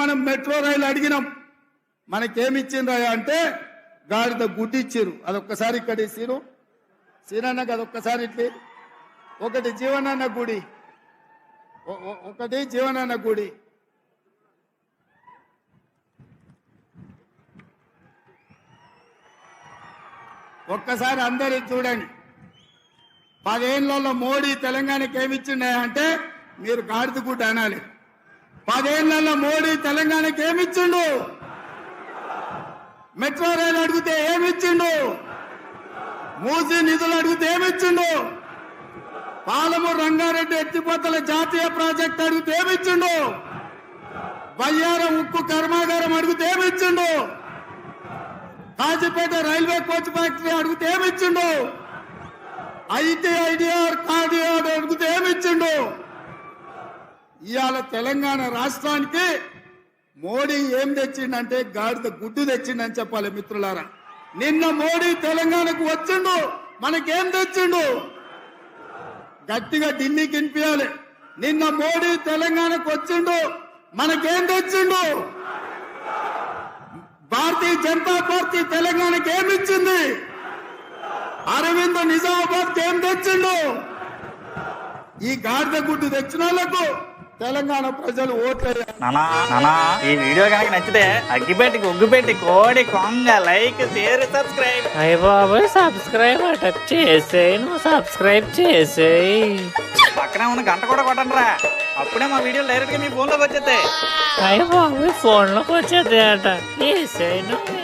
మనం మెట్రో రైలు అడిగినాం. మనకేమి ఇచ్చిండ్రా అంటే గాడిద గుడ్డి ఇచ్చిర్రు అదొక్కసారి ఇక్కడ ఇచ్చిర్రు సీనన్నకి అదొక్కసారి ఇట్లి. ఒకటి జీవనన్న గుడి. ఒకటి జీవనన్న గుడి. ఒక్కసారి అందరూ చూడండి. పదేళ్ళలో మోడీ తెలంగాణకి ఏమిచ్చిండే అంటే మీరు గాడిద గుడ్డ అనాలి. పదేళ్ళలో మోడీ తెలంగాణకి ఏమిచ్చిండు? మెట్రో రైలు అడిగితే ఏమిచ్చిండు? మూసీ నిధులు అడిగితే ఏమిచ్చిండు? పాలమూరు రంగారెడ్డి ఎత్తిపోతల జాతీయ ప్రాజెక్ట్ అడిగితే ఏమిచ్చిండు? బయ్యారం ఉక్కు కర్మాగారం అడిగితే ఏమిచ్చిండు? కాజీపేట రైల్వే కోచ్ ఫ్యాక్టరీ అడిగితే ఏమిచ్చిండు? ఐటీ ఐడిఆర్ కార్డిఆర్ అడిగితే ఏమిచ్చిండు ఇవాళ తెలంగాణ రాష్ట్రానికి మోడీ ఏం తెచ్చిండంటే గాడిద గుడ్డు తెచ్చిండని చెప్పాలి మిత్రులారా. నిన్న మోడీ తెలంగాణకు వచ్చిండు మనకేం తెచ్చిండు? గట్టిగా ఢిల్లీకి వినిపించాలి నిన్న మోడీ తెలంగాణకు వచ్చిండు మనకేం తెచ్చిండు? భారతీయ జనతా పార్టీ తెలంగాణకి ఏమి ఇచ్చింది? అరవింద్ నిజామాబాద్ ఏం తెచ్చిండు? ఈ గాడిద గుడ్డు తెచ్చిన వాళ్ళకు తెలంగాణ ప్రజలు నానా ఈ వీడియో కనుక నచ్చితే అగ్గిపెట్టి ఉగ్గుపెట్టి కోడి కొంగ లైక్ షేర్ సబ్స్క్రైబ్. అయ్య బాబాయ్ సబ్స్క్రైబ్ అట చేసేయి నువ్వు సబ్స్క్రైబ్ చేసేయి. పక్కనే ఉన్న గంట కూడా కొట్టండి రా అప్పుడే మా వీడియో డైరెక్ట్గా మీ ఫోన్లోకి వచ్చేస్తాయి. అయ్య బాబాయ్ ఫోన్లోకి వచ్చేది అట చేసేయి నువ్వు